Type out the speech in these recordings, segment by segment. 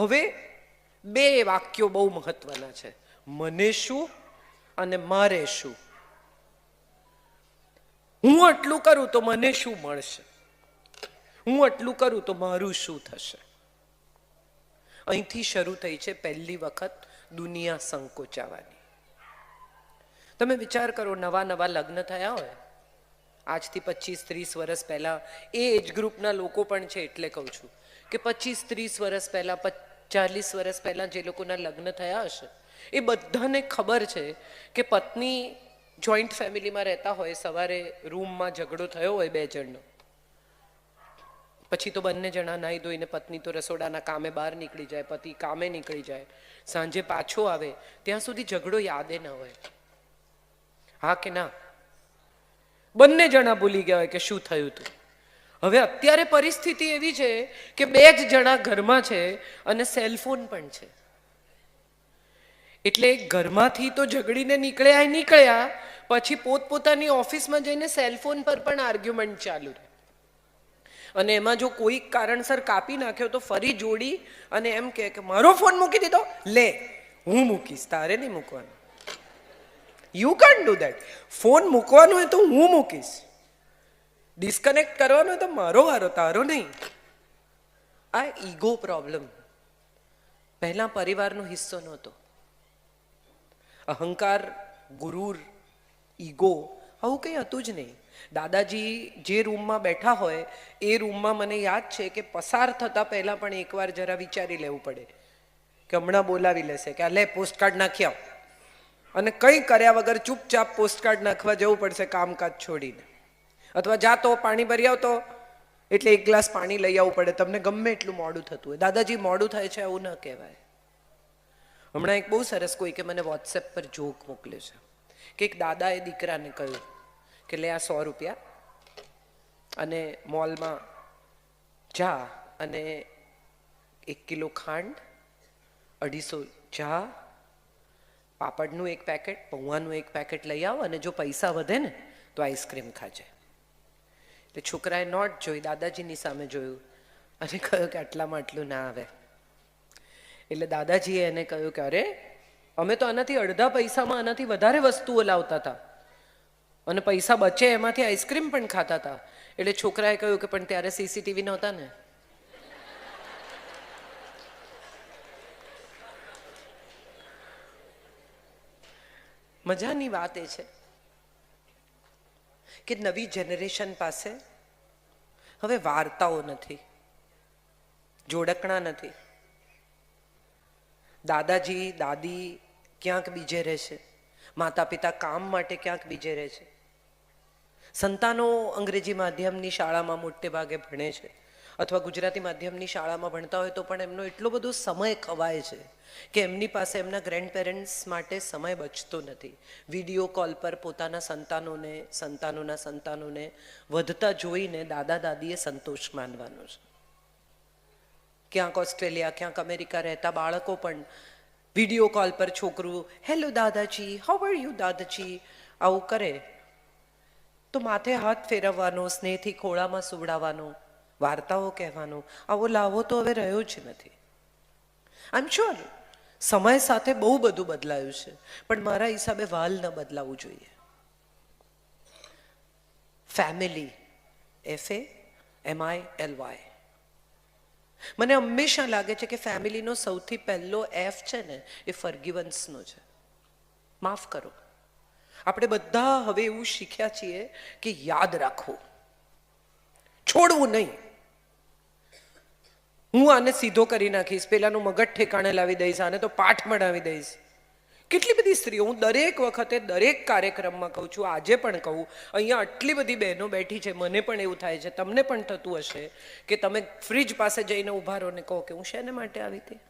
હવે બે વાક્યો બહુ મહત્વના છે. મને શું અને મારે શું? હું આટલું કરું તો મને શું મળશે? હું આટલું કરું તો મારું શું થશે? અહીંથી શરૂ થઈ છે પહેલી વખત દુનિયા સંકોચાવાની. તમે વિચાર કરો, નવા નવા લગ્ન થયા હોય. આજથી પચીસ ત્રીસ વર્ષ પહેલા એ એજ ગ્રુપના લોકો પણ છે એટલે કહું છું કે પચીસ ત્રીસ વર્ષ પહેલા ચાલીસ વર્ષ પહેલાં જે લોકોના લગ્ન થયા હશે, એ બધાને ખબર છે કે પત્ની જોઈન્ટ ફેમિલીમાં રહેતા હોય, સવારે રૂમમાં ઝઘડો થયો હોય બે જણનો. પછી તો બંને જણા નાહી ધોઈને પત્ની તો રસોડાના કામે બહાર નીકળી જાય, પતિ કામે નીકળી જાય, સાંજે પાછો આવે, ત્યાં સુધી ઝઘડો યાદે ન હોય. હા કે ના? બંને જણા ભૂલી ગયા હોય કે શું થયું હતું હવે અત્યારે પરિસ્થિતિ એવી છે કે બે જ જણા ઘરમાં છે અને સેલફોન પણ છે. એટલે ઘરમાંથી તો ઝઘડીને નીકળ્યા નીકળ્યા, પછી પોતપોતાની ઓફિસમાં જઈને સેલફોન પર પણ આર્ગ્યુમેન્ટ ચાલુ રહે. અને એમાં જો કોઈ કારણસર કાપી નાખ્યો તો ફરી જોડી અને એમ કે મારો ફોન મૂકી દીધો? લે, હું મૂકીશ, તારે નહીં મૂકવાનો. You can't do that phone મૂકવાનો હોય તો હું મૂકીશ. ડિસ્કનેક્ટ કરવાનો તો મારો વારો, તારો નહીં. આ ઈગો પ્રોબ્લેમ. પહેલા પરિવારનો હિસ્સો નહોતો. અહંકાર, ગુરુર, ઈગો, આવું કંઈ હતું જ નહીં. દાદાજી જે રૂમમાં બેઠા હોય, એ રૂમમાં મને યાદ છે કે પસાર થતા પહેલાં પણ એકવાર જરા વિચારી લેવું પડે. કે હમણાં બોલાવી લેશે કે, આ લે પોસ્ટકાર્ડ નાખી આવ. અને કંઈ કર્યા વગર ચૂપચાપ પોસ્ટકાર્ડ નાખવા જવું પડશે કામકાજ છોડીને. અથવા જાતો પાણી ભરી આવતો. એટલે એક ગ્લાસ પાણી લઈ આવવું પડે. તમને ગમે એટલું મોડું થતું હોય. દાદાજી, મોડું થાય છે એવું ન કહેવાય. હમણાં એક બહુ સરસ કોઈ કે મને વોટ્સએપ પર જોક મોકલ્યો છે. કે એક દાદાએ દીકરાને કહ્યું કે, લે, આ સો રૂપિયા અને મોલમાં જા અને એક કિલો ખાંડ, અઢીસો ચા, પાપડનું એક પેકેટ પૌવાનું એક પેકેટ લઈ આવો અને જો પૈસા વધે ને, તો આઈસ્ક્રીમ ખાજે. એટલે છોકરાએ નોટ જોઈ, દાદાજીની સામે જોયું અને કહ્યું કે આટલામાં આટલું ના આવે. એટલે દાદાજીએ એને કહ્યું કે અરે, અમે તો આનાથી અડધા પૈસામાં આનાથી વધારે વસ્તુઓ લાવતા હતા. અને પૈસા બચે એમાંથી આઈસ્ક્રીમ પણ ખાતા હતા. એટલે છોકરાએ કહ્યું કે પણ ત્યારે સીસીટીવી નહોતા ને. મજાની વાત એ છે. કે નવી જનરેશન પાસે? હવે વાર્તાઓ નથી, જોડકણા નથી. દાદાજી, દાદી ક્યાંક બીજે રહે છે. માતા પિતા કામ માટે ક્યાંક બીજે રહે છે. સંતાનો અંગ્રેજી માધ્યમની શાળામાં મોટે ભાગે ભણે છે. અથવા ગુજરાતી માધ્યમની શાળામાં ભણતા હોય તો પણ એમનો એટલો બધો સમય ખવાય છે કે એમની પાસે એમના ગ્રેન્ડ પેરેન્ટ્સ માટે સમય બચતો નથી. વીડિયો કોલ પર પોતાના સંતાનોને, સંતાનોના સંતાનોને વધતા જોઈને દાદા દાદીએ સંતોષ માનવાનો છે. ક્યાંક ઓસ્ટ્રેલિયા, ક્યાંક અમેરિકા રહેતા બાળકો પણ વીડિયો કોલ પર છોકરું હેલો દાદાજી હાઉ આર યુ દાદાજી? આવું કરે. તો માથે હાથ ફેરવવાનો, સ્નેહથી ખોળામાં સુવડાવવાનો. વાર્તાઓ કહેવાનો. આવો લાવો તો હવે રહ્યો જ નથી. આઈ એમ શ્યોર સમય સાથે બહુ બધું બદલાયું છે, પણ મારા હિસાબે વાલ ન બદલાવવું જોઈએ. Family F A M I L Y મને હંમેશા લાગે છે કે ફેમિલીનો સૌથી પહેલો એફ છે ને, એ ફર્ગિવન્સનો છે. માફ કરો. આપણે બધા હવે એવું શીખ્યા છીએ કે યાદ રાખવું. છોડવું નહીં. હું આને સીધો કરી નાખીશ, પેલાનું મગજ ઠેકાણે લાવી દઈશ, આને તો પાઠ મણાવી દઈશ. કેટલી બધી સ્ત્રીઓ, હું દરેક વખતે દરેક કાર્યક્રમમાં કહું છું, આજે પણ કહું, અહીંયા આટલી બધી બહેનો બેઠી છે, મને પણ એવું થાય છે, તમને પણ થતું હશે કે તમે ફ્રીજ પાસે જઈને ઊભા રહો ને કહો કે હું શેને માટે આવી હતી?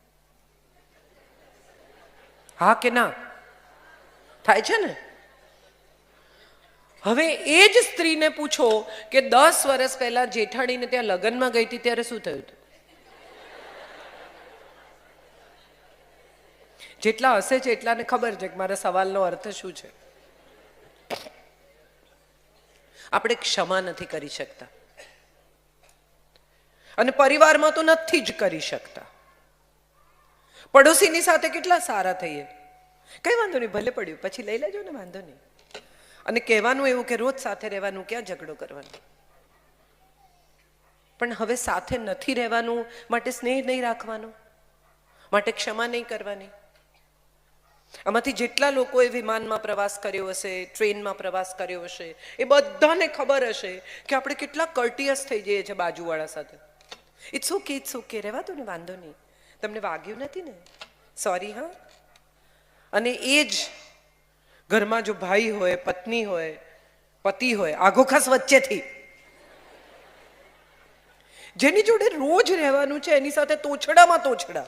હા કે ના? થાય છે ને? હવે એ જ સ્ત્રીને પૂછો કે દસ વર્ષ પહેલા જેઠાણીને ત્યાં લગ્નમાં ગઈ હતી, ત્યારે શું થયું હતું? જેટલા હશે છે એટલાને ખબર છે કે મારા સવાલનો અર્થ શું છે. આપણે ક્ષમા નથી કરી શકતા. અને પરિવારમાં તો નથી જ કરી શકતા. પડોશીની સાથે કેટલા સારા થઈએ. કઈ વાંધો નહીં, ભલે પડ્યું, પછી લઈ લેજો ને, વાંધો નહીં. અને કહેવાનું એવું કે રોજ સાથે રહેવાનું ક્યાં ઝઘડો કરવાનો. પણ હવે સાથે નથી રહેવાનું, માટે સ્નેહ નહીં રાખવાનો, માટે ક્ષમા નહીં કરવાની. આમાંથી જેટલા લોકોએ વિમાનમાં પ્રવાસ કર્યો હશે, ટ્રેનમાં પ્રવાસ કર્યો હશે, એ બધાને ખબર હશે કે આપણે કેટલા કર્ટિયસ થઈ જઈએ છીએ બાજુવાળા સાથે. ઇટ્સ ઓકે ઇટ્સ ઓકે રહેવા દો ને, વાંધો નહીં. તમને વાગ્યું નથી ને? સોરી હા? અને એ જ ઘરમાં જો ભાઈ હોય, પત્ની હોય, પતિ હોય આઘો ખાસ વચ્ચેથી. જેની જોડે રોજ રહેવાનું છે, એની સાથે તોછડામાં તોછડા.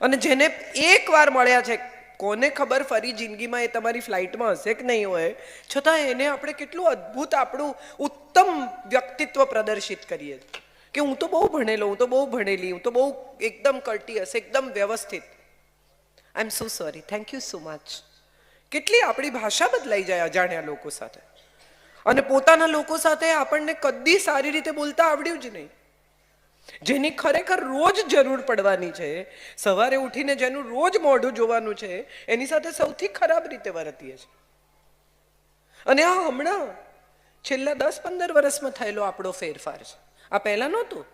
અને જેને એક વાર મળ્યા છે કોને ખબર ફરી જિંદગીમાં એ તમારી ફ્લાઇટમાં હશે કે નહીં હોય? છતાં એને આપણે કેટલું અદ્ભુત આપણું ઉત્તમ વ્યક્તિત્વ પ્રદર્શિત કરીએ. કે હું તો બહુ ભણેલો, હું તો બહુ ભણેલી, હું તો બહુ એકદમ કર્ટિયસ એકદમ વ્યવસ્થિત. I am so sorry thank you so much કેટલી આપણી ભાષા બદલાઈ જાય અજાણ્યા લોકો સાથે. અને પોતાના લોકો સાથે આપણને કદી સારી રીતે બોલતા આવડ્યું જ નહીં. જેની ખરેખર રોજ જરૂર પડવાની છે. સવારે ઉઠીને જેનું રોજ મોઢું જોવાનું છે, એની સાથે સૌથી ખરાબ રીતે વર્તીએ છે અને આ હમણાં છેલ્લા દસ પંદર વર્ષમાં થયેલો આપણો ફેરફાર છે. આ પહેલા નહોતું.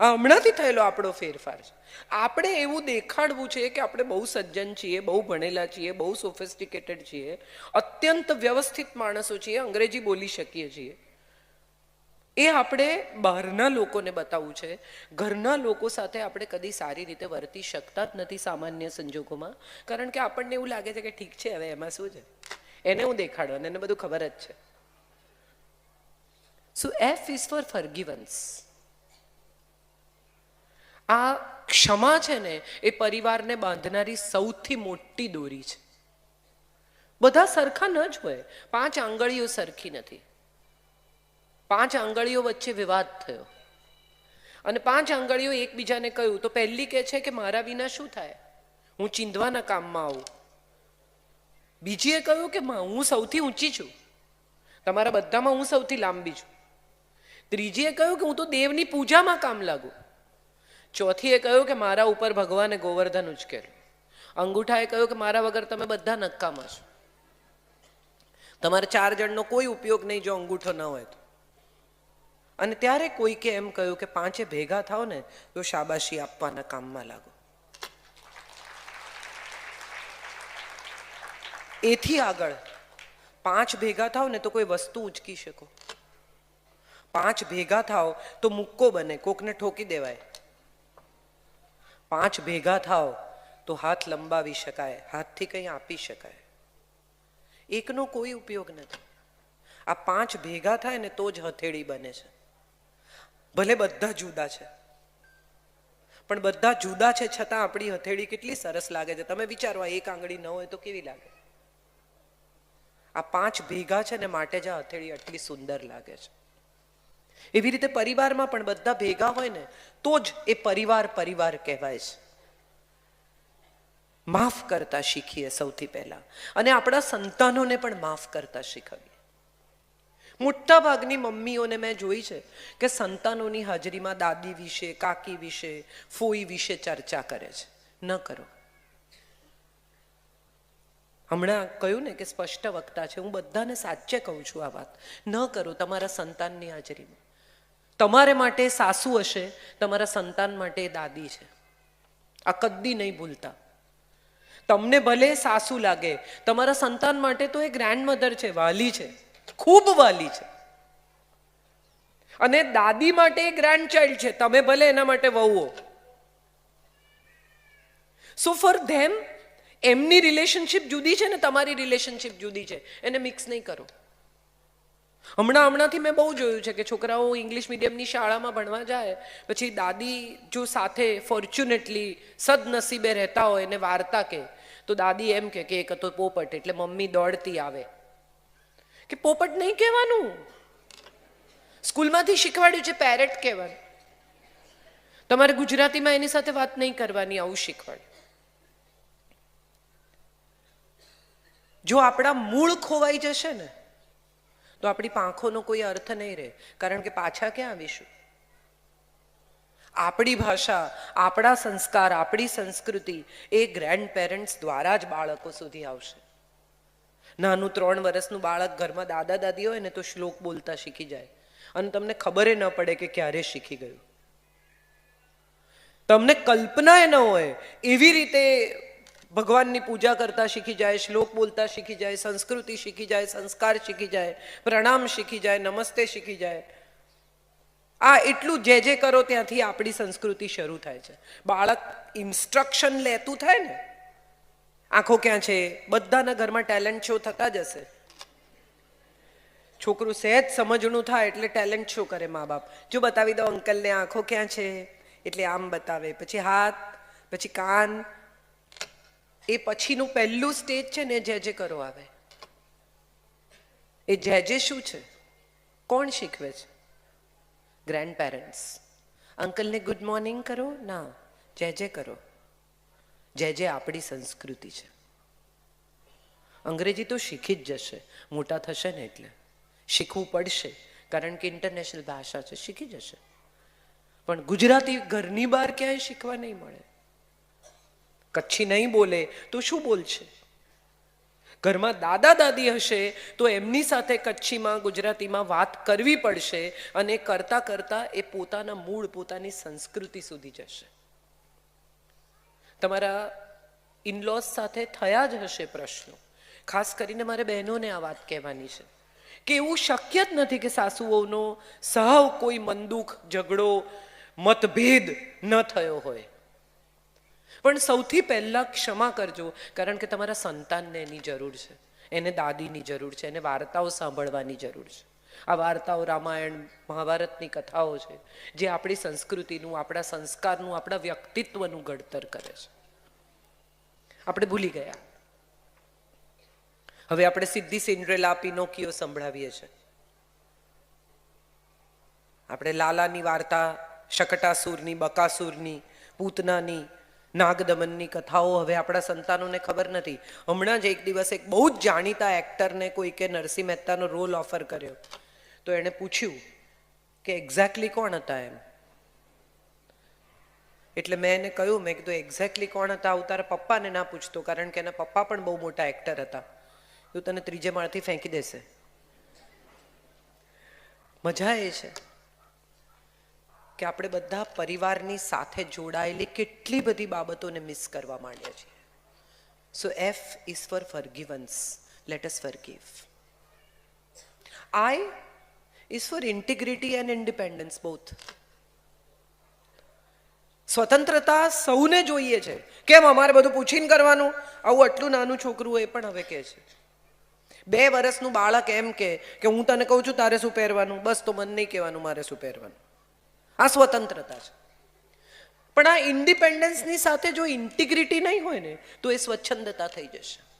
આ હમણાંથી થયેલો આપણો ફેરફાર છે. આપણે એવું દેખાડવું છે કે આપણે બહુ સજ્જન છીએ, બહુ ભણેલા છીએ, બહુ સોફિસ્ટિકેટેડ છીએ, અત્યંત વ્યવસ્થિત માણસો છીએ, અંગ્રેજી બોલી શકીએ છીએ. એ આપણે બહારના લોકોને બતાવવું છે. ઘરના લોકો સાથે આપણે કદી સારી રીતે વર્તી શકતા જ નથી સામાન્ય સંજોગોમાં. કારણ કે આપણને એવું લાગે છે કે ઠીક છે, હવે એમાં શું છે? એને હું દેખાડવાનું એને બધું ખબર જ છે. So F is for forgiveness આ ક્ષમા છે ને, એ પરિવારને બાંધનારી સૌથી મોટી દોરી છે. બધા સરખા ન જ હોય. પાંચ આંગળીઓ સરખી નથી. પાંચ આંગળીઓ વચ્ચે વિવાદ થયો. અને પાંચ આંગળીઓ એકબીજાને કહ્યું, તો પહેલી કહે છે કે મારા વિના શું થાય? હું ચીંધવાના કામમાં આવું. બીજીએ કહ્યું કે હું સૌથી ઊંચી છું. તમારા બધામાં હું સૌથી લાંબી છું. ત્રીજીએ કહ્યું કે, હું તો દેવની પૂજામાં કામ લાગુ. ચોથીએ કહ્યું કે, મારા ઉપર ભગવાને ગોવર્ધન ઉચકેલું. અંગૂઠાએ કહ્યું કે, મારા વગર તમે બધા નક્કામાં છો. તમારે ચાર જણનો કોઈ ઉપયોગ નહીં જો અંગૂઠો ન હોય તો. અને ત્યારે કોઈકે એમ કહ્યું કે પાંચે ભેગા થાવ ને, તો શાબાશી આપવાના કામમાં લાગો. એથી આગળ પાંચ ભેગા થાવ ને, તો કોઈ વસ્તુ ઉચકી શકો. પાંચ ભેગા થાવ તો મુક્કો બને, કોકને ઠોકી દેવાય. પાંચ ભેગા થાવ તો હાથ લંબાવી શકાય, હાથથી કંઈ આપી શકાય. એકનો કોઈ ઉપયોગ નથી. આ પાંચ ભેગા થાય ને, તો જ હથેળી બને છે. ભલે બધા જુદા છે. પણ બધા જુદા છે છતાં આપણી હથેળી કેટલી સરસ લાગે છે. તમે વિચારો, આ એક આંગળી ન હોય તો કેવી લાગે? આ પાંચ ભેગા છે ને માટે જ આ હથેળી આટલી સુંદર લાગે છે. એવી રીતે પરિવારમાં પણ બધા ભેગા હોય ને, તો જ એ પરિવાર પરિવાર કહેવાય છે. માફ કરતા શીખીએ સૌથી પહેલા. અને આપણા સંતાનોને પણ માફ કરતા શીખવીએ. મોટા ભાગની મમ્મીઓને મેં જોઈ છે કે સંતાનોની હાજરીમાં દાદી વિશે, કાકી વિશે, ફોઈ વિશે ચર્ચા કરે છે. ન કરો. હમણાં કહ્યું ને કે સ્પષ્ટ વક્તા છે. હું બધાને સાચે કહું છું આ વાત. ન કરો તમારા સંતાનની હાજરીમાં. તમારે માટે સાસુ હશે, તમારા સંતાન માટે દાદી છે. આ કદી નહીં ભૂલતા. તમને ભલે સાસુ લાગે, તમારા સંતાન માટે તો એ ગ્રેન્ડ મધર છે, વાલી છે. ખૂબ વાલી છે. અને દાદી માટે ગ્રાન્ડ ચાઇલ્ડ છે. તમે ભલે એના માટે વહુઓ. સો ફોર ધેમ એમની રિલેશનશિપ જુદી છે ને તમારી રિલેશનશિપ જુદી છે. એને મિક્સ નહીં કરો. હમણાં હમણાંથી મેં બહુ જોયું છે કે છોકરાઓ ઇંગ્લિશ મીડિયમની શાળામાં ભણવા જાય, પછી દાદી જો સાથે ફોર્ચ્યુનેટલી સદનસીબે રહેતા હોય એને વાર્તા કે તો દાદી એમ કે એક હતો પોપટ, એટલે મમ્મી દોડતી આવે. કે પોપટ નહીં કહેવાનું? સ્કૂલમાંથી શીખવાડ્યું છે પેરેટ કહેવાનું. તમારે ગુજરાતીમાં એની સાથે વાત નહીં કરવાની, આવું શીખવાડ્યું. જો આપણા મૂળ ખોવાઈ જશે ને, તો આપણી પાંખોનો કોઈ અર્થ નહીં રહે, કારણ કે પાછા ક્યાં આવીશું? આપણી ભાષા, આપણા સંસ્કાર, આપણી સંસ્કૃતિ એ ગ્રેન્ડ પેરેન્ટ્સ દ્વારા જ બાળકો સુધી આવશે. નાનું ત્રણ વર્ષનું બાળક ઘરમાં દાદા દાદી હોય ને તો શ્લોક બોલતા શીખી જાય. અને તમને ખબર ન પડે કે ક્યારે શીખી ગયું. તમને કલ્પના ન હોય, એવી રીતે ભગવાનની પૂજા કરતા શીખી જાય, શ્લોક બોલતા શીખી જાય, સંસ્કૃતિ શીખી જાય, સંસ્કાર શીખી જાય, પ્રણામ શીખી જાય, નમસ્તે શીખી જાય. આ એટલું જે જે કરો ત્યાંથી આપણી સંસ્કૃતિ શરૂ થાય છે. બાળક ઇન્સ્ટ્રક્શન લેતું થાય ને આંખો ક્યાં છે? બધાના ઘરમાં ટેલેન્ટ શો થતા જ હશે. છોકરું સહેજ સમજણું થાય એટલે ટેલેન્ટ શો કરે મા બાપ. જો બતાવી દો અંકલને આંખો ક્યાં છે? એટલે આમ બતાવે. પછી હાથ, પછી કાન. એ પછીનું પહેલું સ્ટેજ છે ને જે જે કરો આવે. એ જે જે શું છે? કોણ શીખવે છે? ગ્રેન્ડ પેરેન્ટ્સ અંકલને ગુડ મોર્નિંગ કરો? ના. જે જે કરો. જે જે આપણી સંસ્કૃતિ છે. અંગ્રેજી તો શીખી જ જશે, મોટા થશે ને એટલે. શીખવું પડશે, કારણ કે ઇન્ટરનેશનલ ભાષા છે, શીખી જશે. પણ ગુજરાતી ઘરની બહાર ક્યાંય શીખવા નહીં મળે. કચ્છી નહીં બોલે, તો શું બોલશે? ઘરમાં દાદા દાદી હશે, તો એમની સાથે કચ્છીમાં, ગુજરાતીમાં વાત કરવી પડશે અને કરતા કરતા એ પોતાના મૂળ, પોતાની સંસ્કૃતિ સુધી જશે. તમારા ઇનલોઝ સાથે થયા જ હશે પ્રશ્નો. ખાસ કરીને મારે બહેનોને આ વાત કહેવાની છે. કે એવું શક્ય જ નથી કે સાસુઓનો સહવ કોઈ મનદુખ, ઝઘડો, મતભેદ ન થયો હોય. પણ સૌથી પહેલાં ક્ષમા કરજો, કારણ કે તમારા સંતાનને એની જરૂર છે. એને દાદીની જરૂર છે, એને વાર્તાઓ સાંભળવાની જરૂર છે. આ વાર્તાઓ રામાયણ, મહાભારતની કથાઓ છે, જે આપણી સંસ્કૃતિનું, આપણા સંસ્કારનું, આપણા વ્યક્તિત્વનું ઘડતર કરે છે. આપણે ભૂલી ગયા. હવે આપણે સીધી સિન્ડ્રેલા પિનોકીઓ સંભળાવીએ છીએ આપણે લાલાની વાર્તા, શકટાસુરની, બકાસુરની, પૂતનાની, નાગદમનની કથાઓ હવે આપણા સંતાનોને ખબર નથી. હમણાં જ એક દિવસ એક બહુ જ જાણીતા એક્ટરને કોઈકે નરસિંહ મહેતાનો રોલ ઓફર કર્યો. તો એણે પૂછ્યું કે એક્ઝેક્ટલી કોણ હતા એમ? એટલે મેં એને કહ્યું, મેં કીધું એક્ઝેક્ટલી કોણ હતા? આવું તારા પપ્પાને ના પૂછતો, કારણ કે એના પપ્પા પણ બહુ મોટા એક્ટર હતા. એવું તને ત્રીજે માળથી ફેંકી દેશે. મજા એ છે કે આપણે બધા પરિવારની સાથે જોડાયેલી કેટલી બધી બાબતોને મિસ કરવા માંડ્યા છીએ. So F is for forgiveness let us forgive I is for integrity and independence both. સ્વતંત્રતા સૌને જોઈએ છે. કેમ? અમારે બધું પૂછીને કરવાનું. આવું આટલું નાનું છોકરું એ પણ હવે કહે છે. બે વર્ષનું બાળક એમ કે કે હું તને કહું છું તારે શું પહેરવાનું? બસ તો મને નહીં કહેવાનું મારે શું પહેરવાનું. આ સ્વતંત્રતા છે. પણ આ ઇન્ડિપેન્ડન્સની સાથે જો ઇન્ટિગ્રિટી નહીં હોય ને, તો એ સ્વચ્છંદતા થઈ જશે.